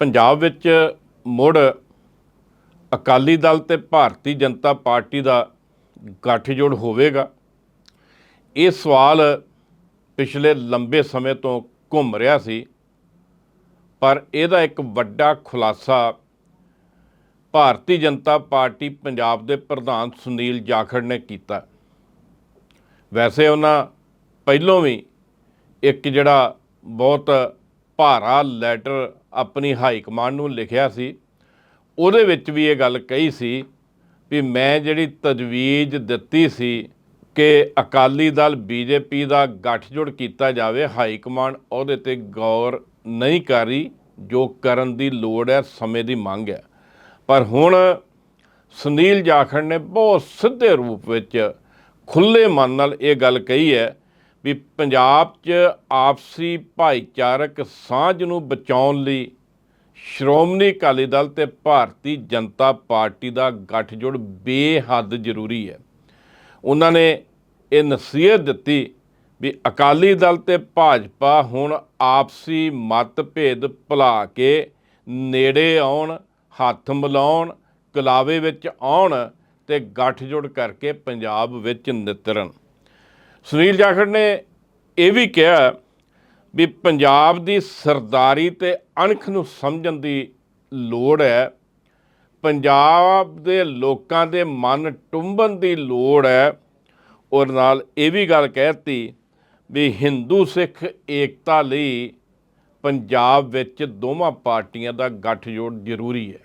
ਪੰਜਾਬ ਵਿੱਚ ਮੁੜ ਅਕਾਲੀ ਦਲ ਤੇ ਭਾਰਤੀ ਜਨਤਾ ਪਾਰਟੀ ਦਾ ਗੱਠਜੋੜ ਹੋਵੇਗਾ। ਇਹ ਸਵਾਲ ਪਿਛਲੇ ਲੰਬੇ ਸਮੇਂ ਤੋਂ ਘੁੰਮ ਰਿਹਾ ਸੀ, ਪਰ ਇਹਦਾ ਇੱਕ ਵੱਡਾ ਖੁਲਾਸਾ ਭਾਰਤੀ ਜਨਤਾ ਪਾਰਟੀ ਪੰਜਾਬ ਦੇ ਪ੍ਰਧਾਨ ਸੁਨੀਲ ਜਾਖੜ ਨੇ ਕੀਤਾ। ਵੈਸੇ ਉਹਨਾਂ ਪਹਿਲੋਂ ਵੀ ਇੱਕ ਜਿਹੜਾ ਬਹੁਤ ਭਾਰਾ ਲੈਟਰ ਆਪਣੀ ਹਾਈ ਕਮਾਂਡ ਨੂੰ ਲਿਖਿਆ ਸੀ, ਉਹਦੇ ਵਿੱਚ ਵੀ ਇਹ ਗੱਲ ਕਹੀ ਸੀ ਵੀ ਮੈਂ ਜਿਹੜੀ ਤਜਵੀਜ਼ ਦਿੱਤੀ ਸੀ ਕਿ ਅਕਾਲੀ ਦਲ ਬੀਜੇਪੀ ਦਾ ਗੱਠਜੋੜ ਕੀਤਾ ਜਾਵੇ, ਹਾਈ ਕਮਾਂਡ ਉਹਦੇ ਤੇ ਗੌਰ ਨਹੀਂ ਕਰ ਰਹੀ, ਜੋ ਕਰਨ ਦੀ ਲੋੜ ਹੈ, ਸਮੇਂ ਦੀ ਮੰਗ ਹੈ। ਪਰ ਹੁਣ ਸੁਨੀਲ ਜਾਖੜ ਨੇ ਬਹੁਤ ਸਿੱਧੇ ਰੂਪ ਵਿੱਚ ਖੁੱਲੇ ਮਨ ਨਾਲ ਇਹ ਗੱਲ ਕਹੀ ਹੈ ਵੀ ਪੰਜਾਬ 'ਚ ਆਪਸੀ ਭਾਈਚਾਰਕ ਸਾਂਝ ਨੂੰ ਬਚਾਉਣ ਲਈ ਸ਼੍ਰੋਮਣੀ ਅਕਾਲੀ ਦਲ ਤੇ ਭਾਰਤੀ ਜਨਤਾ ਪਾਰਟੀ ਦਾ ਗੱਠਜੋੜ ਬੇਹੱਦ ਜ਼ਰੂਰੀ ਹੈ। ਉਹਨਾਂ ਨੇ ਇਹ ਨਸੀਹਤ ਦਿੱਤੀ ਵੀ ਅਕਾਲੀ ਦਲ ਤੇ ਭਾਜਪਾ ਹੁਣ ਆਪਸੀ ਮਤਭੇਦ ਭੁਲਾ ਕੇ ਨੇੜੇ ਆਉਣ, ਹੱਥ ਮਿਲਾਉਣ, ਕਲਾਵੇ ਵਿੱਚ ਆਉਣ ਤੇ ਗੱਠਜੋੜ ਕਰਕੇ ਪੰਜਾਬ ਵਿੱਚ ਨਿਤਰਨ। ਸੁਨੀਲ ਜਾਖੜ ਨੇ ਇਹ ਵੀ ਕਿਹਾ ਵੀ ਪੰਜਾਬ ਦੀ ਸਰਦਾਰੀ ਤੇ ਅਣਖ ਨੂੰ ਸਮਝਣ ਦੀ ਲੋੜ ਹੈ। ਪੰਜਾਬ ਦੇ ਲੋਕਾਂ ਦੇ ਮਨ ਟੁੰਬਣ ਦੀ ਲੋੜ ਹੈ। ਔਰ ਨਾਲ ਇਹ ਵੀ ਗੱਲ ਕਹਿਤੀ ਵੀ ਹਿੰਦੂ ਸਿੱਖ ਏਕਤਾ ਲਈ ਪੰਜਾਬ ਵਿੱਚ ਦੋਵਾਂ ਪਾਰਟੀਆਂ ਦਾ ਗੱਠਜੋੜ ਜ਼ਰੂਰੀ ਹੈ।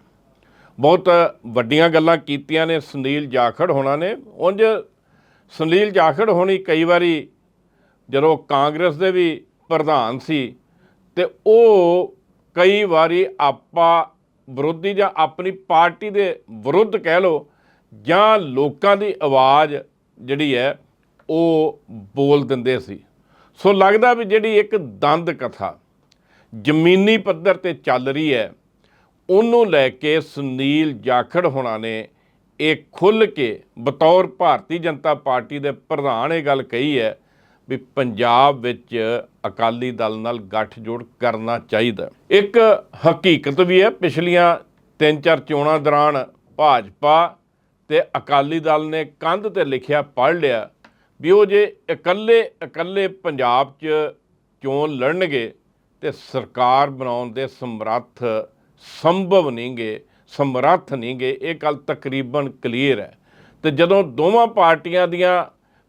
ਬਹੁਤ ਵੱਡੀਆਂ ਗੱਲਾਂ ਕੀਤੀਆਂ ਨੇ ਸੁਨੀਲ ਜਾਖੜ ਹੋਣਾ ਨੇ। ਉਂਝ ਸੁਨੀਲ ਜਾਖੜ ਹੋਣੀ ਕਈ ਵਾਰੀ ਜਦੋਂ ਕਾਂਗਰਸ ਦੇ ਵੀ ਪ੍ਰਧਾਨ ਸੀ ਤੇ ਉਹ ਕਈ ਵਾਰੀ ਆਪਾ ਵਿਰੋਧੀ ਜਾਂ ਆਪਣੀ ਪਾਰਟੀ ਦੇ ਵਿਰੁੱਧ ਕਹਿ ਲੋ ਜਾਂ ਲੋਕਾਂ ਦੀ ਆਵਾਜ਼ ਜਿਹੜੀ ਹੈ ਉਹ ਬੋਲ ਦਿੰਦੇ ਸੀ। ਸੋ ਲੱਗਦਾ ਵੀ ਜਿਹੜੀ ਇੱਕ ਦੰਦ ਕਥਾ ਜ਼ਮੀਨੀ ਪੱਧਰ ਤੇ ਚੱਲ ਰਹੀ ਹੈ, ਉਹਨੂੰ ਲੈ ਕੇ ਸੁਨੀਲ ਜਾਖੜ ਹੋਣਾ ਨੇ ਇਹ ਖੁੱਲ ਕੇ ਬਤੌਰ ਭਾਰਤੀ ਜਨਤਾ ਪਾਰਟੀ ਦੇ ਪ੍ਰਧਾਨ ਇਹ ਗੱਲ ਕਹੀ ਹੈ ਵੀ ਪੰਜਾਬ ਵਿੱਚ ਅਕਾਲੀ ਦਲ ਨਾਲ ਗੱਠਜੋੜ ਕਰਨਾ ਚਾਹੀਦਾ। ਇੱਕ ਹਕੀਕਤ ਵੀ ਹੈ, ਪਿਛਲੀਆਂ ਤਿੰਨ ਚਾਰ ਚੋਣਾਂ ਦੌਰਾਨ ਭਾਜਪਾ ਤੇ ਅਕਾਲੀ ਦਲ ਨੇ ਕੰਧ ਤੇ ਲਿਖਿਆ, ਪੜ੍ਹ ਲਿਆ ਵੀ ਉਹ ਜੇ ਇਕੱਲੇ ਇਕੱਲੇ ਪੰਜਾਬ 'ਚ ਚੋਣ ਲੜਨਗੇ ਤੇ ਸਰਕਾਰ ਬਣਾਉਣ ਦੇ ਸਮਰੱਥ ਸੰਭਵ ਨਹੀਂਗੇ ਸਮਰੱਥ ਨਹੀਂਗੇ ਇਹ ਗੱਲ ਤਕਰੀਬਨ ਕਲੀਅਰ ਹੈ। ਤੇ ਜਦੋਂ ਦੋਵਾਂ ਪਾਰਟੀਆਂ ਦੀਆਂ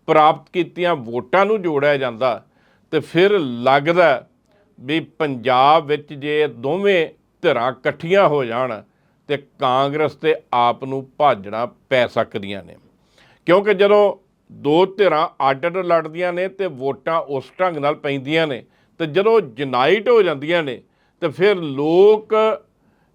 ਪ੍ਰਾਪਤ ਕੀਤੀਆਂ ਵੋਟਾਂ ਨੂੰ ਜੋੜਿਆ ਜਾਂਦਾ, ਤੇ ਫਿਰ ਲੱਗਦਾ ਵੀ ਪੰਜਾਬ ਵਿੱਚ ਜੇ ਦੋਵੇਂ ਧਿਰਾਂ ਇਕੱਠੀਆਂ ਹੋ ਜਾਣ, ਤੇ ਕਾਂਗਰਸ ਤੇ ਆਪ ਨੂੰ ਭਾਜਣਾ ਪੈ ਸਕਦੀਆਂ ਨੇ। ਕਿਉਂਕਿ ਜਦੋਂ ਦੋ ਧਿਰਾਂ ਅੱਡ ਅੱਡ ਲੜਦੀਆਂ ਨੇ, ਤੇ ਵੋਟਾਂ ਉਸ ਢੰਗ ਨਾਲ ਪੈਂਦੀਆਂ ਨੇ, ਤੇ ਜਦੋਂ ਜਨਾਈਟ ਹੋ ਜਾਂਦੀਆਂ ਨੇ, ਤੇ ਫਿਰ ਲੋਕ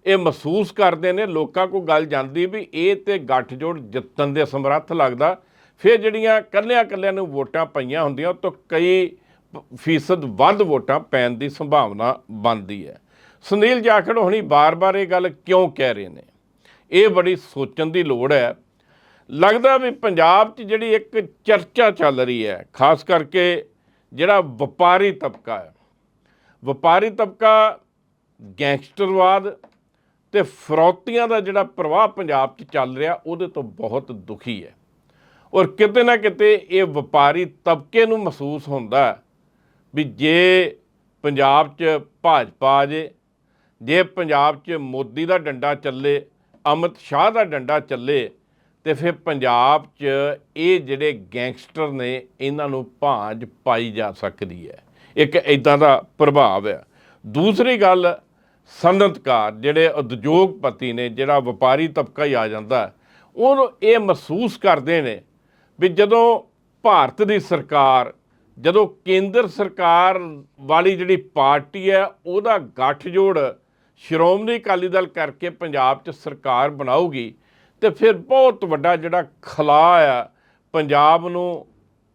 ਇਹ ਮਹਿਸੂਸ ਕਰਦੇ ਨੇ, ਲੋਕਾਂ ਕੋ ਗੱਲ ਜਾਂਦੀ ਵੀ ਇਹ ਤੇ ਗੱਠਜੋੜ ਜਿੱਤਣ ਦੇ ਸਮਰੱਥ ਲੱਗਦਾ। ਫਿਰ ਜਿਹੜੀਆਂ ਕੱਲਿਆਂ ਕੱਲਿਆਂ ਨੂੰ ਵੋਟਾਂ ਪਈਆਂ ਹੁੰਦੀਆਂ, ਉਹ ਤੋਂ ਕਈ ਫੀਸਦ ਵੱਧ ਵੋਟਾਂ ਪੈਣ ਦੀ ਸੰਭਾਵਨਾ ਬਣਦੀ ਹੈ। ਸੁਨੀਲ ਜਾਖੜ ਹੁਣੀ ਬਾਰ-ਬਾਰ ਇਹ ਗੱਲ ਕਿਉਂ ਕਹਿ ਰਹੇ ਨੇ? ਇਹ ਬੜੀ ਸੋਚਣ ਦੀ ਲੋੜ ਹੈ। ਲੱਗਦਾ ਵੀ ਪੰਜਾਬ 'ਚ ਜਿਹੜੀ ਇੱਕ ਚਰਚਾ ਚੱਲ ਰਹੀ ਹੈ, ਖਾਸ ਕਰਕੇ ਜਿਹੜਾ ਵਪਾਰੀ ਤਬਕਾ ਹੈ। ਵਪਾਰੀ ਤਬਕਾ ਗੈਂਗਸਟਰਵਾਦ ਤੇ ਫਰੌਤੀਆਂ ਦਾ ਜਿਹੜਾ ਪ੍ਰਵਾਹ ਪੰਜਾਬ 'ਚ ਚੱਲ ਰਿਹਾ, ਉਹਦੇ ਤੋਂ ਬਹੁਤ ਦੁਖੀ ਹੈ। ਔਰ ਕਿਤੇ ਨਾ ਕਿਤੇ ਇਹ ਵਪਾਰੀ ਤਬਕੇ ਨੂੰ ਮਹਿਸੂਸ ਹੁੰਦਾ ਵੀ ਜੇ ਪੰਜਾਬ 'ਚ ਭਾਜਪਾ ਆ ਜੇ ਜੇ ਪੰਜਾਬ 'ਚ ਮੋਦੀ ਦਾ ਡੰਡਾ ਚੱਲੇ, ਅਮਿਤ ਸ਼ਾਹ ਦਾ ਡੰਡਾ ਚੱਲੇ, ਤੇ ਫਿਰ ਪੰਜਾਬ 'ਚ ਇਹ ਜਿਹੜੇ ਗੈਂਗਸਟਰ ਨੇ, ਇਹਨਾਂ ਨੂੰ ਭਾਂਜ ਪਾਈ ਜਾ ਸਕਦੀ ਹੈ। ਇੱਕ ਇਦਾਂ ਦਾ ਪ੍ਰਭਾਵ ਹੈ। ਦੂਸਰੀ ਗੱਲ ਸਨਅਤਕਾਰ ਜਿਹੜੇ ਉਦਯੋਗਪਤੀ ਨੇ ਜਿਹੜਾ ਵਪਾਰੀ ਤਬਕਾ ਹੀ ਆ ਜਾਂਦਾ ਹੈ, ਉਹਨੂੰ ਇਹ ਮਹਿਸੂਸ ਕਰਦੇ ਨੇ ਵੀ ਜਦੋਂ ਭਾਰਤ ਦੀ ਸਰਕਾਰ ਜਦੋਂ ਕੇਂਦਰ ਸਰਕਾਰ ਵਾਲੀ ਜਿਹੜੀ ਪਾਰਟੀ ਹੈ ਉਹਦਾ ਗੱਠਜੋੜ ਸ਼੍ਰੋਮਣੀ ਅਕਾਲੀ ਦਲ ਕਰਕੇ ਪੰਜਾਬ 'ਚ ਸਰਕਾਰ ਬਣਾਊਗੀ ਤੇ ਫਿਰ ਬਹੁਤ ਵੱਡਾ ਜਿਹੜਾ ਖਲਾ ਆ ਪੰਜਾਬ ਨੂੰ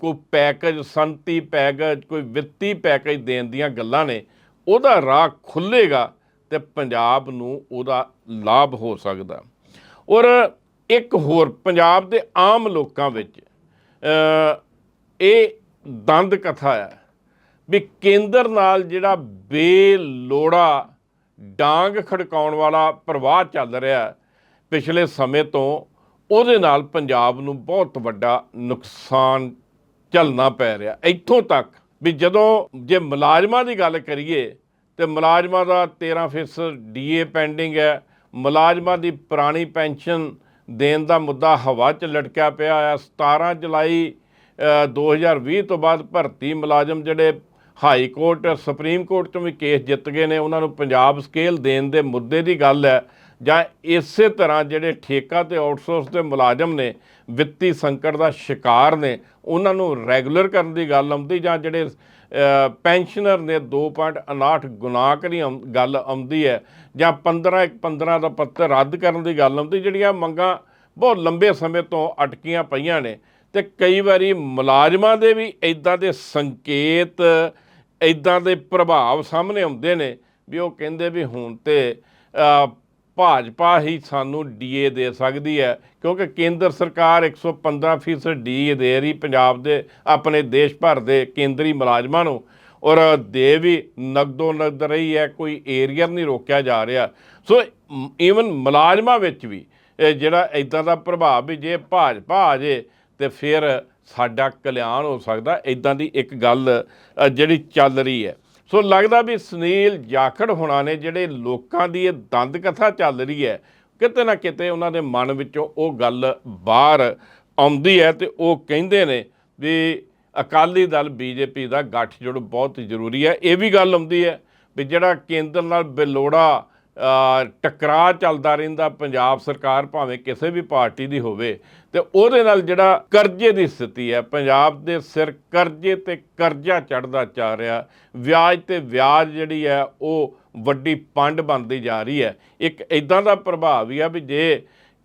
ਕੋਈ ਪੈਕੇਜ ਸੰਤੀ ਪੈਕੇਜ ਕੋਈ ਵਿੱਤੀ ਪੈਕੇਜ ਦੇਣ ਦੀਆਂ ਗੱਲਾਂ ਨੇ ਉਹਦਾ ਰਾਹ ਖੁੱਲੇਗਾ ਤੇ ਪੰਜਾਬ ਨੂੰ ਉਹਦਾ ਲਾਭ ਹੋ ਸਕਦਾ। ਔਰ ਇੱਕ ਹੋਰ, ਪੰਜਾਬ ਦੇ ਆਮ ਲੋਕਾਂ ਵਿੱਚ ਇਹ ਦੰਦ ਕਥਾ ਹੈ ਵੀ ਕੇਂਦਰ ਨਾਲ ਜਿਹੜਾ ਬੇਲੋੜਾ ਡਾਂਗ ਖੜਕਾਉਣ ਵਾਲਾ ਪ੍ਰਵਾਹ ਚੱਲ ਰਿਹਾ ਪਿਛਲੇ ਸਮੇਂ ਤੋਂ ਉਹਦੇ ਨਾਲ ਪੰਜਾਬ ਨੂੰ ਬਹੁਤ ਵੱਡਾ ਨੁਕਸਾਨ ਝੱਲਣਾ ਪੈ ਰਿਹਾ। ਇੱਥੋਂ ਤੱਕ ਵੀ ਜਦੋਂ ਜੇ ਮੁਲਾਜ਼ਮਾਂ ਦੀ ਗੱਲ ਕਰੀਏ ਤੇ ਮੁਲਾਜ਼ਮਾਂ ਦਾ 13% ਡੀਏ ਪੈਂਡਿੰਗ ਹੈ। ਮੁਲਾਜ਼ਮਾਂ ਦੀ ਪੁਰਾਣੀ ਪੈਨਸ਼ਨ ਦੇਣ ਦਾ ਮੁੱਦਾ ਹਵਾ 'ਚ ਲਟਕਿਆ ਪਿਆ ਆ 17 ਜੁਲਾਈ ਅ, 2020 ਤੋਂ ਬਾਅਦ ਭਰਤੀ ਮੁਲਾਜ਼ਮ ਜਿਹੜੇ ਹਾਈ ਕੋਰਟ ਸੁਪਰੀਮ ਕੋਰਟ ਤੋਂ ਵੀ ਕੇਸ ਜਿੱਤ ਗਏ ਨੇ। ਉਹਨਾਂ ਨੂੰ ਪੰਜਾਬ ਸਕੇਲ ਦੇਣ ਦੇ ਮੁੱਦੇ ਦੀ ਗੱਲ ਹੈ। ਜਾਂ ਇਸੇ ਤਰ੍ਹਾਂ ਜਿਹੜੇ ਠੇਕਾ ਤੇ ਆਊਟਸੋਰਸ ਦੇ ਮੁਲਾਜ਼ਮ ਨੇ ਵਿੱਤੀ ਸੰਕਟ ਦਾ ਸ਼ਿਕਾਰ ਨੇ ਉਹਨਾਂ ਨੂੰ ਰੈਗੂਲਰ ਕਰਨ ਦੀ ਗੱਲ ਆਉਂਦੀ ਜਾਂ ਜਿਹੜੇ ਪੈਨਸ਼ਨਰ ਨੇ 2.59 ਗੁਣਾ ਕਰੀ ਆਉਂ- ਗੱਲ ਆਉਂਦੀ ਹੈ, ਜਾਂ 15 ਇੱਕ 15 ਦਾ ਪੱਤਰ ਰੱਦ ਕਰਨ ਦੀ ਗੱਲ ਆਉਂਦੀ, ਜਿਹੜੀਆਂ ਮੰਗਾਂ ਬਹੁਤ ਲੰਬੇ ਸਮੇਂ ਤੋਂ ਅਟਕੀਆਂ ਪਈਆਂ ਨੇ। ਤੇ ਕਈ ਵਾਰੀ ਮੁਲਾਜ਼ਮਾਂ ਦੇ ਵੀ ਇਦਾਂ ਦੇ ਸੰਕੇਤ ਇਦਾਂ ਦੇ ਪ੍ਰਭਾਵ ਸਾਹਮਣੇ ਆਉਂਦੇ ਨੇ, ਵੀ ਉਹ ਕਹਿੰਦੇ ਵੀ ਹੁਣ ਤੇ ਭਾਜਪਾ ਹੀ ਸਾਨੂੰ ਡੀਏ ਦੇ ਸਕਦੀ ਹੈ, ਕਿਉਂਕਿ ਕੇਂਦਰ ਸਰਕਾਰ 115% ਡੀਏ ਦੇ ਰਹੀ, ਪੰਜਾਬ ਦੇ, ਆਪਣੇ ਦੇਸ਼ ਭਰ ਦੇ ਕੇਂਦਰੀ ਮੁਲਾਜ਼ਮਾਂ ਨੂੰ, ਔਰ ਦੇ ਵੀ ਨਗਦੋ ਨਗਦ ਰਹੀ ਹੈ, ਕੋਈ ਏਰੀਆ ਨਹੀਂ ਰੋਕਿਆ ਜਾ ਰਿਹਾ। ਸੋ ਈਵਨ ਮੁਲਾਜ਼ਮਾਂ ਵਿੱਚ ਵੀ ਜਿਹੜਾ ਇਦਾਂ ਦਾ ਪ੍ਰਭਾਵ ਵੀ ਜੇ ਭਾਜਪਾ ਆ ਜੇ, ਤੇ ਫਿਰ ਸਾਡਾ ਕਲਿਆਣ ਹੋ ਸਕਦਾ ਇਦਾਂ ਦੀ ਇੱਕ ਗੱਲ ਜਿਹੜੀ ਚੱਲ ਰਹੀ ਹੈ। ਸੋ ਲੱਗਦਾ ਵੀ ਸੁਨੀਲ ਜਾਖੜ ਹੋਣਾ ਨੇ ਜਿਹੜੇ ਲੋਕਾਂ ਦੀ ਇਹ ਦੰਦ ਕਥਾ ਚੱਲ ਰਹੀ ਹੈ, ਕਿਤੇ ਨਾ ਕਿਤੇ ਉਹਨਾਂ ਦੇ ਮਨ ਵਿੱਚੋਂ ਉਹ ਗੱਲ ਬਾਹਰ ਆਉਂਦੀ ਹੈ ਤੇ ਉਹ ਕਹਿੰਦੇ ਨੇ ਵੀ ਅਕਾਲੀ ਦਲ ਬੀਜੇਪੀ ਦਾ ਗੱਠਜੋੜ ਬਹੁਤ ਜ਼ਰੂਰੀ ਹੈ। ਇਹ ਵੀ ਗੱਲ ਆਉਂਦੀ ਹੈ ਵੀ ਜਿਹੜਾ ਕੇਂਦਰ ਨਾਲ ਬਿਲੋੜਾ ਟਕਰਾਅ ਚੱਲਦਾ ਰਹਿੰਦਾ ਪੰਜਾਬ ਸਰਕਾਰ ਭਾਵੇਂ ਕਿਸੇ ਵੀ ਪਾਰਟੀ ਦੀ ਹੋਵੇ ਤੇ ਉਹਦੇ ਨਾਲ ਜਿਹੜਾ ਕਰਜ਼ੇ ਦੀ ਸਥਿਤੀ ਹੈ, ਪੰਜਾਬ ਦੇ ਸਿਰ ਕਰਜ਼ੇ ਤੇ ਕਰਜ਼ਾ ਚੜਦਾ ਜਾ ਰਿਹਾ, ਵਿਆਜ ਤੇ ਵਿਆਜ ਜਿਹੜੀ ਹੈ ਉਹ ਵੱਡੀ ਪੰਡ ਬਣਦੀ ਜਾ ਰਹੀ ਹੈ। ਇੱਕ ਇਦਾਂ ਦਾ ਪ੍ਰਭਾਵ ਹੀ ਆ ਵੀ ਜੇ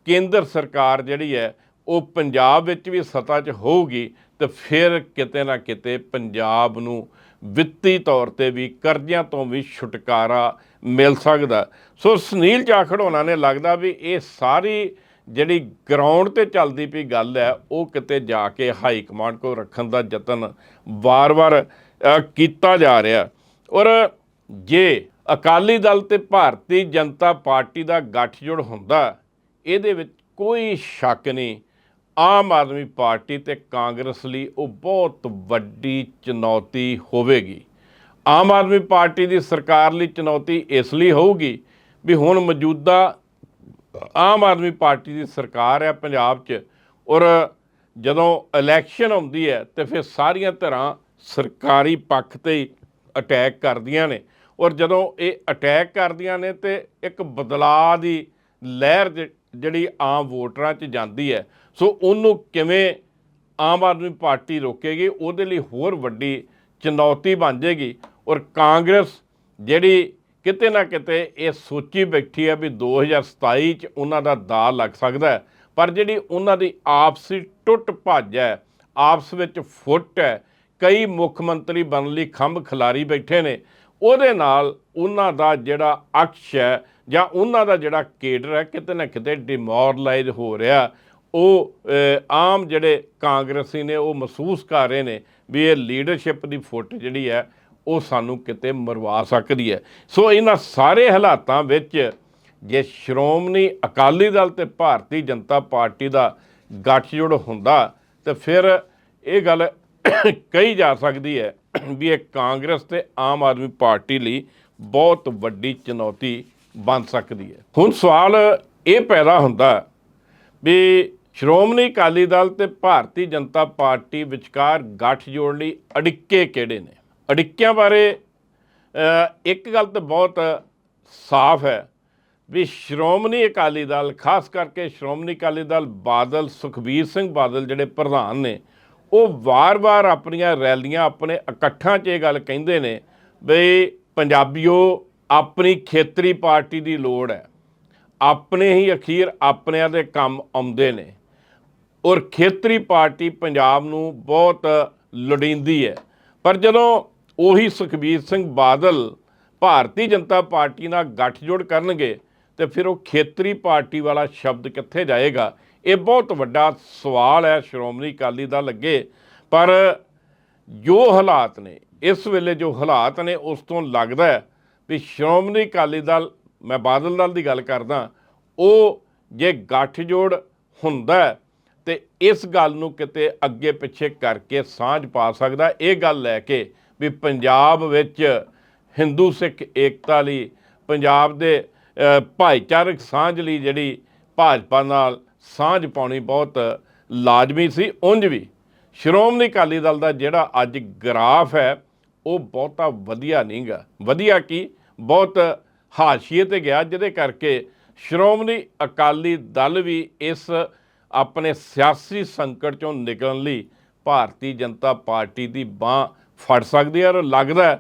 ਕੇਂਦਰ ਸਰਕਾਰ ਜਿਹੜੀ ਹੈ ਉਹ ਪੰਜਾਬ ਵਿੱਚ ਵੀ ਸੱਤਾ 'ਚ ਹੋਊਗੀ ਤੇ ਫਿਰ ਕਿਤੇ ਨਾ ਕਿਤੇ ਪੰਜਾਬ ਨੂੰ ਵਿੱਤੀ ਤੌਰ ਤੇ ਵੀ ਕਰਜ਼ਿਆਂ ਤੋਂ ਵੀ ਛੁਟਕਾਰਾ ਮਿਲ ਸਕਦਾ। ਸੋ ਸੁਨੀਲ ਜਾਖੜ ਹੋਣਾ ਨੇ ਲੱਗਦਾ ਵੀ ਇਹ ਸਾਰੀ ਜਿਹੜੀ ਗਰਾਊਂਡ ਤੇ ਚੱਲਦੀ ਪਈ ਗੱਲ ਹੈ, ਉਹ ਕਿਤੇ ਜਾ ਕੇ ਹਾਈ ਕਮਾਂਡ ਕੋਲ ਰੱਖਣ ਦਾ ਯਤਨ ਵਾਰ-ਵਾਰ ਕੀਤਾ ਜਾ ਰਿਹਾ। ਔਰ ਜੇ ਅਕਾਲੀ ਦਲ ਤੇ ਭਾਰਤੀ ਜਨਤਾ ਪਾਰਟੀ ਦਾ ਗੱਠਜੋੜ ਹੁੰਦਾ, ਇਹਦੇ ਵਿੱਚ ਕੋਈ ਸ਼ੱਕ ਨਹੀਂ ਆਮ ਆਦਮੀ ਪਾਰਟੀ ਤੇ ਕਾਂਗਰਸ ਲਈ ਉਹ ਬਹੁਤ ਵੱਡੀ ਚੁਣੌਤੀ ਹੋਵੇਗੀ। ਆਮ ਆਦਮੀ ਪਾਰਟੀ ਦੀ ਸਰਕਾਰ ਲਈ ਚੁਣੌਤੀ ਇਸ ਲਈ ਹੋਊਗੀ ਵੀ ਹੁਣ ਮੌਜੂਦਾ ਆਮ ਆਦਮੀ ਪਾਰਟੀ ਦੀ ਸਰਕਾਰ ਹੈ ਪੰਜਾਬ 'ਚ ਔਰ ਜਦੋਂ ਇਲੈਕਸ਼ਨ ਆਉਂਦੀ ਹੈ ਤੇ ਫਿਰ ਸਾਰੀਆਂ ਧਿਰਾਂ ਸਰਕਾਰੀ ਪੱਖ ਤੇ ਹੀ ਅਟੈਕ ਕਰਦੀਆਂ ਨੇ ਔਰ ਜਦੋਂ ਇਹ ਅਟੈਕ ਕਰਦੀਆਂ ਨੇ ਤੇ ਇੱਕ ਬਦਲਾਅ ਦੀ ਲਹਿਰ ਜ- ਜਿਹੜੀ ਆਮ ਵੋਟਰਾਂ 'ਚ ਜਾਂਦੀ ਹੈ, ਸੋ ਉਹਨੂੰ ਕਿਵੇਂ ਆਮ ਆਦਮੀ ਪਾਰਟੀ ਰੋਕੇਗੀ, ਉਹਦੇ ਲਈ ਹੋਰ ਵੱਡੀ ਚੁਣੌਤੀ ਬਣ ਜਾਏਗੀ ਔਰ ਕਾਂਗਰਸ ਜਿਹੜੀ ਕਿਤੇ ਨਾ ਕਿਤੇ ਇਹ ਸੋਚੀ ਬੈਠੀ ਹੈ ਵੀ 2027 ਚ ਉਹਨਾਂ ਦਾ ਦਾ ਲੱਗ ਸਕਦਾ ਹੈ, ਪਰ ਜਿਹੜੀ ਉਹਨਾਂ ਦੀ ਆਪਸੀ ਟੁੱਟ ਭੱਜ ਹੈ, ਆਪਸ ਵਿੱਚ ਫੁੱਟ ਹੈ, ਕਈ ਮੁੱਖ ਮੰਤਰੀ ਬਣਨ ਲਈ ਖੰਭ ਖਿਲਾਰੀ ਬੈਠੇ ਨੇ ਉਹਦੇ ਨਾਲ ਉਹਨਾਂ ਦਾ ਜਿਹੜਾ ਅਕਸ਼ ਹੈ ਜਾਂ ਉਹਨਾਂ ਦਾ ਜਿਹੜਾ ਕੇਡਰ ਹੈ, ਕਿਤੇ ਨਾ ਕਿਤੇ ਡਿਮੋਰਲਾਈਜ਼ ਹੋ ਰਿਹਾ। ਉਹ ਆਮ ਜਿਹੜੇ ਕਾਂਗਰਸੀ ਨੇ, ਉਹ ਮਹਿਸੂਸ ਕਰ ਰਹੇ ਨੇ ਵੀ ਇਹ ਲੀਡਰਸ਼ਿਪ ਦੀ ਫੁੱਟ ਜਿਹੜੀ ਹੈ, ਉਹ ਸਾਨੂੰ ਕਿਤੇ ਮਰਵਾ ਸਕਦੀ ਹੈ। ਸੋ ਇਹਨਾਂ ਸਾਰੇ ਹਾਲਾਤਾਂ ਵਿੱਚ ਜੇ ਸ਼੍ਰੋਮਣੀ ਅਕਾਲੀ ਦਲ ਤੇ ਭਾਰਤੀ ਜਨਤਾ ਪਾਰਟੀ ਦਾ ਗੱਠਜੋੜ ਹੁੰਦਾ, ਤੇ ਫਿਰ ਇਹ ਗੱਲ ਕਹੀ ਜਾ ਸਕਦੀ ਹੈ ਵੀ ਇਹ ਕਾਂਗਰਸ ਤੇ ਆਮ ਆਦਮੀ ਪਾਰਟੀ ਲਈ ਬਹੁਤ ਵੱਡੀ ਚੁਣੌਤੀ ਬਣ ਸਕਦੀ ਹੈ। ਹੁਣ ਸਵਾਲ ਇਹ ਪੈਦਾ ਹੁੰਦਾ ਵੀ ਸ਼੍ਰੋਮਣੀ ਅਕਾਲੀ ਦਲ ਤੇ ਭਾਰਤੀ ਜਨਤਾ ਪਾਰਟੀ ਵਿਚਕਾਰ ਗੱਠਜੋੜ ਲਈ ਅੜਿੱਕੇ ਕਿਹੜੇ ਨੇ? ਅੜਿੱਕਿਆਂ ਬਾਰੇ ਇੱਕ ਗੱਲ ਤਾਂ ਬਹੁਤ ਸਾਫ਼ ਹੈ ਵੀ ਸ਼੍ਰੋਮਣੀ ਅਕਾਲੀ ਦਲ, ਖਾਸ ਕਰਕੇ ਸ਼੍ਰੋਮਣੀ ਅਕਾਲੀ ਦਲ ਬਾਦਲ ਸੁਖਬੀਰ ਸਿੰਘ ਬਾਦਲ ਜਿਹੜੇ ਪ੍ਰਧਾਨ ਨੇ ਉਹ ਵਾਰ-ਵਾਰ ਆਪਣੀਆਂ ਰੈਲੀਆਂ ਆਪਣੇ ਇਕੱਠਾਂ 'ਚ ਇਹ ਗੱਲ ਕਹਿੰਦੇ ਨੇ ਵੀ ਪੰਜਾਬੀਓ, ਆਪਣੀ ਖੇਤਰੀ ਪਾਰਟੀ ਦੀ ਲੋੜ ਹੈ। ਆਪਣੇ ਹੀ ਅਖੀਰ ਆਪਣਿਆਂ ਦੇ ਕੰਮ ਆਉਂਦੇ ਨੇ। ਔਰ ਖੇਤਰੀ ਪਾਰਟੀ ਪੰਜਾਬ ਨੂੰ ਬਹੁਤ ਲੋੜੀਂਦੀ ਹੈ। ਪਰ ਜਦੋਂ ਉਹੀ ਸੁਖਬੀਰ ਸਿੰਘ ਬਾਦਲ ਭਾਰਤੀ ਜਨਤਾ ਪਾਰਟੀ ਨਾਲ ਗੱਠਜੋੜ ਕਰਨਗੇ, ਤੇ ਫਿਰ ਉਹ ਖੇਤਰੀ ਪਾਰਟੀ ਵਾਲਾ ਸ਼ਬਦ ਕਿੱਥੇ ਜਾਏਗਾ? ਇਹ ਬਹੁਤ ਵੱਡਾ ਸਵਾਲ ਹੈ, ਸ਼੍ਰੋਮਣੀ ਅਕਾਲੀ ਦਲ ਅੱਗੇ। ਪਰ ਜੋ ਹਾਲਾਤ ਨੇ, ਇਸ ਵੇਲੇ ਜੋ ਹਾਲਾਤ ਨੇ, ਉਸ ਤੋਂ ਲੱਗਦਾ ਹੈ ਵੀ ਸ਼੍ਰੋਮਣੀ ਅਕਾਲੀ ਦਲ, ਮੈਂ ਬਾਦਲ ਦਲ ਦੀ ਗੱਲ ਕਰਦਾ, ਉਹ ਜੇ ਗੱਠਜੋੜ ਹੁੰਦਾ ਹੈ, ਤੇ ਇਸ ਗੱਲ ਨੂੰ ਕਿਤੇ ਅੱਗੇ ਪਿੱਛੇ ਕਰਕੇ ਸਾਂਝ ਪਾ ਸਕਦਾ ਇਹ ਗੱਲ ਲੈ ਕੇ ਵੀ ਪੰਜਾਬ ਵਿੱਚ ਹਿੰਦੂ ਸਿੱਖ ਏਕਤਾ ਲਈ, ਪੰਜਾਬ ਦੇ ਭਾਈਚਾਰਕ ਸਾਂਝ ਲਈ ਜਿਹੜੀ ਭਾਜਪਾ ਨਾਲ ਸਾਂਝ ਪਾਉਣੀ ਬਹੁਤ ਲਾਜ਼ਮੀ ਸੀ, ਉਂਝ ਵੀ ਸ਼੍ਰੋਮਣੀ ਅਕਾਲੀ ਦਲ ਦਾ ਜਿਹੜਾ ਅੱਜ ਗ੍ਰਾਫ ਹੈ, ਉਹ ਬਹੁਤਾ ਵਧੀਆ ਨਹੀਂਗਾ ਵਧੀਆ ਕੀ? ਬਹੁਤ ਹਾਸ਼ੀਏ ਤੇ ਗਿਆ, ਜਿਹਦੇ ਕਰਕੇ ਸ਼੍ਰੋਮਣੀ ਅਕਾਲੀ ਦਲ ਵੀ ਇਸ ਆਪਣੇ ਸਿਆਸੀ ਸੰਕਟ ਚੋਂ ਨਿਕਲਣ ਲਈ ਭਾਰਤੀ ਜਨਤਾ ਪਾਰਟੀ ਦੀ ਬਾਹ ਫੜ ਸਕਦੀ ਹੈ ਔਰ ਲੱਗਦਾ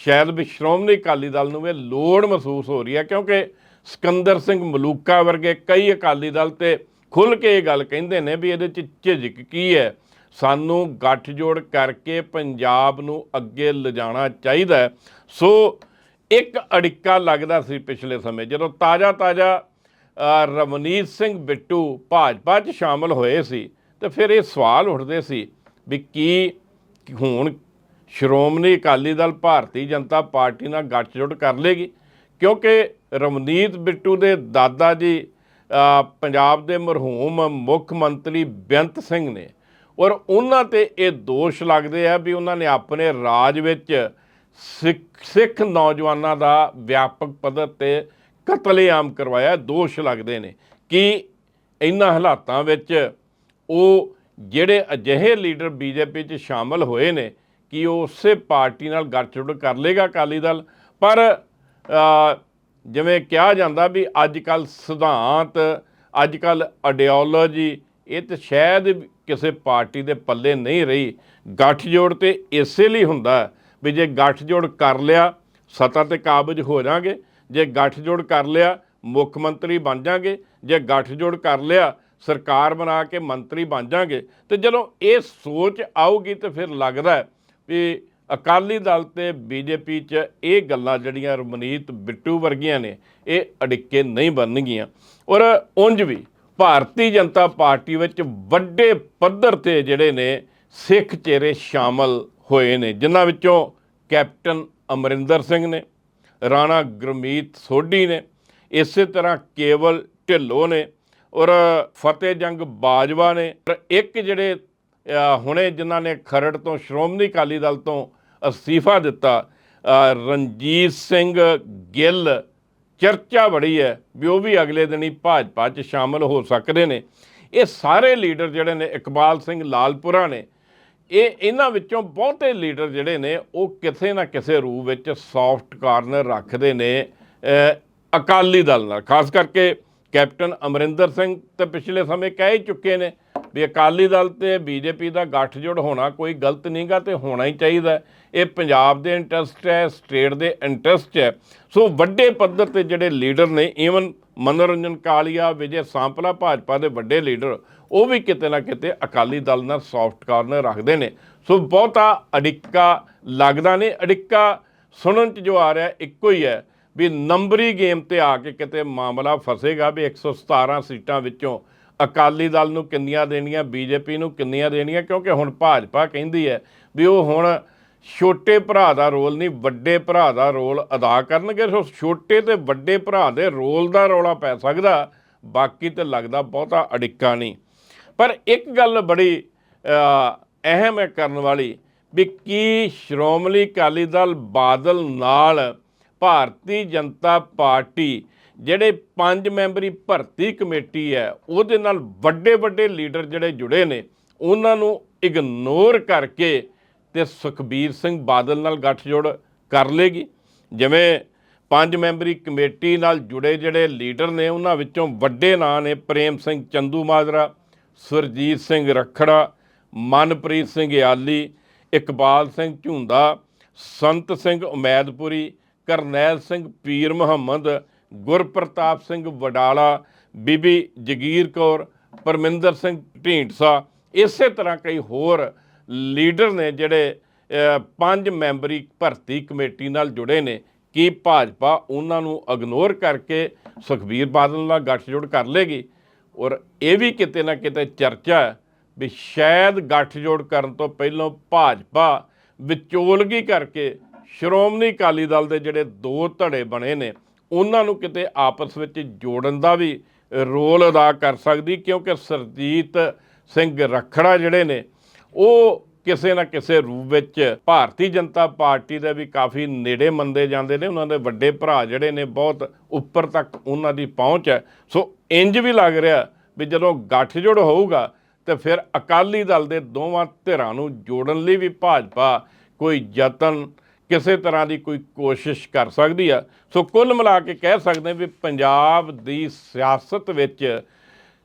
ਸ਼ਾਇਦ ਵੀ ਸ਼੍ਰੋਮਣੀ ਅਕਾਲੀ ਦਲ ਨੂੰ ਇਹ ਲੋੜ ਮਹਿਸੂਸ ਹੋ ਰਹੀ ਹੈ, ਕਿਉਂਕਿ ਸਿਕੰਦਰ ਸਿੰਘ ਮਲੂਕਾ ਵਰਗੇ ਕਈ ਅਕਾਲੀ ਦਲ ਤੇ ਖੁੱਲ ਕੇ ਇਹ ਗੱਲ ਕਹਿੰਦੇ ਨੇ ਵੀ ਇਹਦੇ ਚ ਝਿਜਕ ਕੀ ਹੈ? ਸਾਨੂੰ ਗੱਠਜੋੜ ਕਰਕੇ ਪੰਜਾਬ ਨੂੰ ਅੱਗੇ ਲਿਜਾਣਾ ਚਾਹੀਦਾ ਸੋ ਇੱਕ ਅੜਿੱਕਾ ਲੱਗਦਾ ਸੀ ਪਿਛਲੇ ਸਮੇਂ, ਜਦੋਂ ਤਾਜ਼ਾ ਤਾਜ਼ਾ ਰਵਨੀਤ ਸਿੰਘ ਬਿੱਟੂ ਭਾਜਪਾ 'ਚ ਸ਼ਾਮਲ ਹੋਏ ਸੀ ਤੇ ਫਿਰ ਇਹ ਸਵਾਲ ਉੱਠਦੇ ਸੀ ਵੀ ਕੀ ਹੁਣ ਸ਼੍ਰੋਮਣੀ ਅਕਾਲੀ ਦਲ ਭਾਰਤੀ ਜਨਤਾ ਪਾਰਟੀ ਨਾਲ ਗੱਠਜੋੜ ਕਰ ਲੇਗੀ? ਕਿਉਂਕਿ ਰਵਨੀਤ ਬਿੱਟੂ ਦੇ ਦਾਦਾ ਜੀ ਪੰਜਾਬ ਦੇ ਮਰਹੂਮ ਮੁੱਖ ਮੰਤਰੀ ਬੇਅੰਤ ਸਿੰਘ ਨੇ। ਔਰ ਉਹਨਾਂ ਤੇ ਇਹ ਦੋਸ਼ ਲੱਗਦੇ ਆ ਵੀ ਉਹਨਾਂ ਨੇ ਆਪਣੇ ਰਾਜ ਵਿੱਚ ਸਿੱਖ ਸਿੱਖ ਨੌਜਵਾਨਾਂ ਦਾ ਵਿਆਪਕ ਪੱਧਰ ਤੇ ਕਤਲੇਆਮ ਕਰਵਾਇਆ। ਦੋਸ਼ ਲੱਗਦੇ ਨੇ ਕਿ ਇਹਨਾਂ ਹਾਲਾਤਾਂ ਵਿੱਚ ਉਹ ਜਿਹੜੇ ਅਜਿਹੇ ਲੀਡਰ ਬੀਜੇਪੀ 'ਚ ਸ਼ਾਮਲ ਹੋਏ ਨੇ ਕਿ ਉਹ ਉਸੇ ਪਾਰਟੀ ਨਾਲ ਗੱਠਜੋੜ ਕਰ ਲੇਗਾ ਅਕਾਲੀ ਦਲ। ਪਰ ਜਿਵੇਂ ਕਿਹਾ ਜਾਂਦਾ ਵੀ ਅੱਜ ਕੱਲ ਸਿਧਾਂਤ ਅੱਜ ਕੱਲ ਆਈਡੀਓਲੋਜੀ ਇਹ ਤੇ ਸ਼ਾਇਦ ਕਿਸੇ ਪਾਰਟੀ ਦੇ ਪੱਲੇ ਨਹੀਂ ਰਹੀ। ਗੱਠਜੋੜ ਤੇ ਇਸੇ ਲਈ ਹੁੰਦਾ ਵੀ ਜੇ ਗੱਠਜੋੜ ਕਰ ਲਿਆ, ਸੱਤਾ ਤੇ ਕਾਬਜ ਹੋ ਜਾਾਂਗੇ। ਜੇ ਗੱਠਜੋੜ ਕਰ ਲਿਆ, ਮੁੱਖ ਮੰਤਰੀ ਬਣ ਜਾਾਂਗੇ। ਜੇ ਗੱਠਜੋੜ ਕਰ ਲਿਆ, ਸਰਕਾਰ ਬਣਾ ਕੇ ਮੰਤਰੀ ਬਣ ਜਾਾਂਗੇ। ਤੇ ਜਦੋਂ ਇਹ ਸੋਚ ਆਊਗੀ ਤੇ ਫਿਰ ਲੱਗਦਾ ਵੀ ਅਕਾਲੀ ਦਲ ਤੇ ਬੀਜੇਪੀ 'ਚ ਇਹ ਗੱਲਾਂ ਜਿਹੜੀਆਂ ਰਮਨੀਤ ਬਿੱਟੂ ਵਰਗੀਆਂ ਨੇ, ਇਹ ਅੜਿੱਕੇ ਨਹੀਂ ਬਣਨਗੀਆਂ। ਔਰ ਉਂਝ ਵੀ ਭਾਰਤੀ ਜਨਤਾ ਪਾਰਟੀ ਵਿੱਚ ਵੱਡੇ ਪੱਧਰ ਤੇ ਜਿਹੜੇ ਨੇ ਸਿੱਖ ਚਿਹਰੇ ਸ਼ਾਮਲ ਹੋਏ ਨੇ, ਜਿਨ੍ਹਾਂ ਵਿੱਚੋਂ ਕੈਪਟਨ ਅਮਰਿੰਦਰ ਸਿੰਘ ਨੇ, ਰਾਣਾ ਗੁਰਮੀਤ ਸੋਢੀ ਨੇ, ਇਸੇ ਤਰ੍ਹਾਂ ਕੇਵਲ ਢਿੱਲੋਂ ਨੇ, ਔਰ ਫਤਿਹ ਜੰਗ ਬਾਜਵਾ ਨੇ, ਔਰ ਇੱਕ ਜਿਹੜੇ ਹੁਣੇ ਜਿਨ੍ਹਾਂ ਨੇ ਖਰੜ ਤੋਂ ਸ਼੍ਰੋਮਣੀ ਅਕਾਲੀ ਦਲ ਤੋਂ ਅਸਤੀਫਾ ਦਿੱਤਾ। ਰਣਜੀਤ ਸਿੰਘ ਗਿੱਲ ਚਰਚਾ ਬੜੀ ਹੈ ਵੀ ਉਹ ਵੀ ਅਗਲੇ ਦਿਨ ਹੀ ਭਾਜਪਾ 'ਚ ਸ਼ਾਮਲ ਹੋ ਸਕਦੇ ਨੇ। ਇਹ ਸਾਰੇ ਲੀਡਰ ਜਿਹੜੇ ਨੇ, ਇਕਬਾਲ ਸਿੰਘ ਲਾਲਪੁਰਾ ਨੇ, ਇਹ ਇਹਨਾਂ ਵਿੱਚੋਂ ਬਹੁਤੇ ਲੀਡਰ ਜਿਹੜੇ ਨੇ, ਉਹ ਕਿਸੇ ਨਾ ਕਿਸੇ ਰੂਪ ਵਿੱਚ ਸੌਫਟ ਕਾਰਨਰ ਰੱਖਦੇ ਨੇ ਅਕਾਲੀ ਦਲ ਨਾਲ। ਖਾਸ ਕਰਕੇ ਕੈਪਟਨ ਅਮਰਿੰਦਰ ਸਿੰਘ ਤੇ ਪਿਛਲੇ ਸਮੇਂ ਕਹਿ ਹੀ ਚੁੱਕੇ ਨੇ ਵੀ ਅਕਾਲੀ ਦਲ ਤੇ ਬੀਜੇਪੀ ਦਾ ਗੱਠਜੋੜ ਹੋਣਾ ਕੋਈ ਗਲਤ ਨਹੀਂਗਾ ਤੇ ਹੋਣਾ ਹੀ ਚਾਹੀਦਾ। ਇਹ ਪੰਜਾਬ ਦੇ ਇੰਟਰਸਟ ਹੈ ਸਟੇਟ ਦੇ ਇੰਟਰਸਟ ਹੈ। ਸੋ ਵੱਡੇ ਪੱਧਰ ਤੇ ਜਿਹੜੇ ਲੀਡਰ ਨੇ ਈਵਨ ਮਨੋਰੰਜਨ ਕਾਲੀਆ, ਵਿਜੇ ਸਾਂਪਲਾ, ਭਾਜਪਾ ਦੇ ਵੱਡੇ ਲੀਡਰ ਉਹ ਵੀ ਕਿਤੇ ਨਾ ਕਿਤੇ ਅਕਾਲੀ ਦਲ ਨਾਲ ਸੌਫਟ ਕਾਰਨਰ ਰੱਖਦੇ ਨੇ। ਸੋ ਬਹੁਤਾ ਅੜਿੱਕਾ ਲੱਗਦਾ ਨੇ ਅੜਿੱਕਾ ਸੁਣਨ ਚ ਜੋ ਆ ਰਿਹਾ, ਇੱਕੋ ਹੀ ਹੈ ਵੀ ਨੰਬਰੀ ਗੇਮ ਤੇ ਆ ਕੇ ਕਿਤੇ ਮਾਮਲਾ ਫਸੇਗਾ ਵੀ 117 ਸੀਟਾਂ ਵਿੱਚੋਂ ਅਕਾਲੀ ਦਲ ਨੂੰ ਕਿੰਨੀਆਂ ਦੇਣੀਆਂ, ਬੀਜੇਪੀ ਨੂੰ ਕਿੰਨੀਆਂ ਦੇਣੀਆਂ, ਕਿਉਂਕਿ ਹੁਣ ਭਾਜਪਾ ਕਹਿੰਦੀ ਹੈ ਵੀ ਉਹ ਹੁਣ ਛੋਟੇ ਭਰਾ ਦਾ ਰੋਲ ਨਹੀਂ, ਵੱਡੇ ਭਰਾ ਦਾ ਰੋਲ ਅਦਾ ਕਰਨਗੇ। ਸੋ ਛੋਟੇ ਤੇ ਵੱਡੇ ਭਰਾ ਦੇ ਰੋਲ ਦਾ ਰੌਲਾ ਪੈ ਸਕਦਾ, ਬਾਕੀ ਤੇ ਲੱਗਦਾ ਬਹੁਤਾ ਅੜਿੱਕਾ ਨਹੀਂ। ਪਰ ਇੱਕ ਗੱਲ ਬੜੀ ਅਹਿਮ ਹੈ ਕਰਨ ਵਾਲੀ ਵੀ ਕੀ ਸ਼੍ਰੋਮਣੀ ਅਕਾਲੀ ਦਲ ਬਾਦਲ ਨਾਲ ਭਾਰਤੀ ਜਨਤਾ ਪਾਰਟੀ ਜਿਹੜੇ ਪੰਜ ਮੈਂਬਰੀ ਭਰਤੀ ਕਮੇਟੀ ਹੈ, ਉਹਦੇ ਨਾਲ ਵੱਡੇ ਵੱਡੇ ਲੀਡਰ ਜਿਹੜੇ ਜੁੜੇ ਨੇ, ਉਹਨਾਂ ਨੂੰ ਇਗਨੋਰ ਕਰਕੇ ਤੇ ਸੁਖਬੀਰ ਸਿੰਘ ਬਾਦਲ ਨਾਲ ਗੱਠਜੋੜ ਕਰ ਲੇਗੀ। ਜਿਵੇਂ ਪੰਜ ਮੈਂਬਰੀ ਕਮੇਟੀ ਨਾਲ ਜੁੜੇ ਜਿਹੜੇ ਲੀਡਰ ਨੇ, ਉਹਨਾਂ ਵਿੱਚੋਂ ਵੱਡੇ ਨਾਂ ਨੇ ਪ੍ਰੇਮ ਸਿੰਘ ਚੰਦੂ ਮਾਜਰਾ, ਸੁਰਜੀਤ ਸਿੰਘ ਰਖੜਾ, ਮਨਪ੍ਰੀਤ ਸਿੰਘ ਯਾਲੀ, ਇਕਬਾਲ ਸਿੰਘ ਝੁੰਦਾ, ਸੰਤ ਸਿੰਘ ਉਮੈਦਪੁਰੀ, ਕਰਨੈਲ ਸਿੰਘ ਪੀਰ ਮੁਹੰਮਦ, ਗੁਰਪ੍ਰਤਾਪ ਸਿੰਘ ਵਡਾਲਾ, ਬੀਬੀ ਜਗੀਰ ਕੌਰ, ਪਰਮਿੰਦਰ ਸਿੰਘ ਢੀਂਡਸਾ, ਇਸੇ ਤਰ੍ਹਾਂ ਕਈ ਹੋਰ ਲੀਡਰ ਨੇ ਜਿਹੜੇ ਪੰਜ ਮੈਂਬਰੀ ਭਰਤੀ ਕਮੇਟੀ ਨਾਲ ਜੁੜੇ ਨੇ, ਕੀ ਭਾਜਪਾ ਉਹਨਾਂ ਨੂੰ ਇਗਨੋਰ ਕਰਕੇ ਸੁਖਬੀਰ ਬਾਦਲ ਨਾਲ ਗੱਠਜੋੜ ਕਰ ਲੇਗੀ? ਔਰ ਇਹ ਵੀ ਕਿਤੇ ਨਾ ਕਿਤੇ ਚਰਚਾ ਹੈ ਵੀ ਸ਼ਾਇਦ ਗੱਠਜੋੜ ਕਰਨ ਤੋਂ ਪਹਿਲਾਂ ਭਾਜਪਾ ਵਿਚੋਲਗੀ ਕਰਕੇ ਸ਼੍ਰੋਮਣੀ ਅਕਾਲੀ ਦਲ ਦੇ ਜਿਹੜੇ ਦੋ ਧੜੇ ਬਣੇ ਨੇ, ਉਹਨਾਂ ਨੂੰ ਕਿਤੇ ਆਪਸ ਵਿੱਚ ਜੋੜਨ ਦਾ ਵੀ ਰੋਲ ਅਦਾ ਕਰ ਸਕਦੀ? ਕਿਉਂਕਿ ਸਰਜੀਤ ਸਿੰਘ ਰਖੜਾ ਜਿਹੜੇ ਨੇ ਉਹ ਕਿਸੇ ਨਾ ਕਿਸੇ ਰੂਪ ਵਿੱਚ ਭਾਰਤੀ ਜਨਤਾ ਪਾਰਟੀ ਦੇ ਵੀ ਕਾਫੀ ਨੇੜੇ ਮੰਦੇ ਜਾਂਦੇ ਨੇ, ਉਹਨਾਂ ਦੇ ਵੱਡੇ ਭਰਾ ਜਿਹੜੇ ਨੇ ਬਹੁਤ ਉੱਪਰ ਤੱਕ ਉਹਨਾਂ ਦੀ ਪਹੁੰਚ ਹੈ। ਸੋ ਇੰਜ ਵੀ ਲੱਗ ਰਿਹਾ ਵੀ ਜਦੋਂ ਗੱਠਜੋੜ ਹੋਊਗਾ ਤੇ ਫਿਰ ਅਕਾਲੀ ਦਲ ਦੇ ਦੋਵਾਂ ਧਿਰਾਂ ਨੂੰ ਜੋੜਨ ਲਈ ਵੀ ਭਾਜਪਾ ਕੋਈ ਯਤਨ ਕਿਸੇ ਤਰ੍ਹਾਂ ਦੀ ਕੋਈ ਕੋਸ਼ਿਸ਼ ਕਰ ਸਕਦੀ ਆ। ਸੋ ਕੁੱਲ ਮਿਲਾ ਕੇ ਕਹਿ ਸਕਦੇ ਵੀ ਪੰਜਾਬ ਦੀ ਸਿਆਸਤ ਵਿੱਚ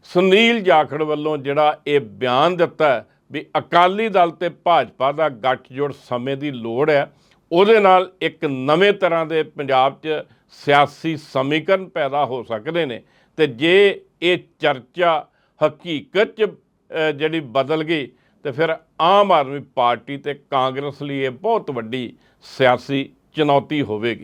ਸੁਨੀਲ ਜਾਖੜ ਵੱਲੋਂ ਜਿਹੜਾ ਇਹ ਬਿਆਨ ਦਿੱਤਾ ਵੀ ਅਕਾਲੀ ਦਲ ਤੇ ਭਾਜਪਾ ਦਾ ਗੱਠਜੋੜ ਸਮੇਂ ਦੀ ਲੋੜ ਹੈ। ਉਹਦੇ ਨਾਲ ਇੱਕ ਨਵੇਂ ਤਰ੍ਹਾਂ ਦੇ ਪੰਜਾਬ 'ਚ ਸਿਆਸੀ ਸਮੀਕਰਨ ਪੈਦਾ ਹੋ ਸਕਦੇ ਨੇ। ਤੇ ਜੇ ਇਹ ਚਰਚਾ ਹਕੀਕਤ 'ਚ ਜਿਹੜੀ ਬਦਲ ਗਈ, ਤੇ ਫਿਰ ਆਮ ਆਦਮੀ ਪਾਰਟੀ ਤੇ ਕਾਂਗਰਸ ਲਈ ਇਹ ਬਹੁਤ ਵੱਡੀ ਸਿਆਸੀ ਚੁਣੌਤੀ ਹੋਵੇਗੀ।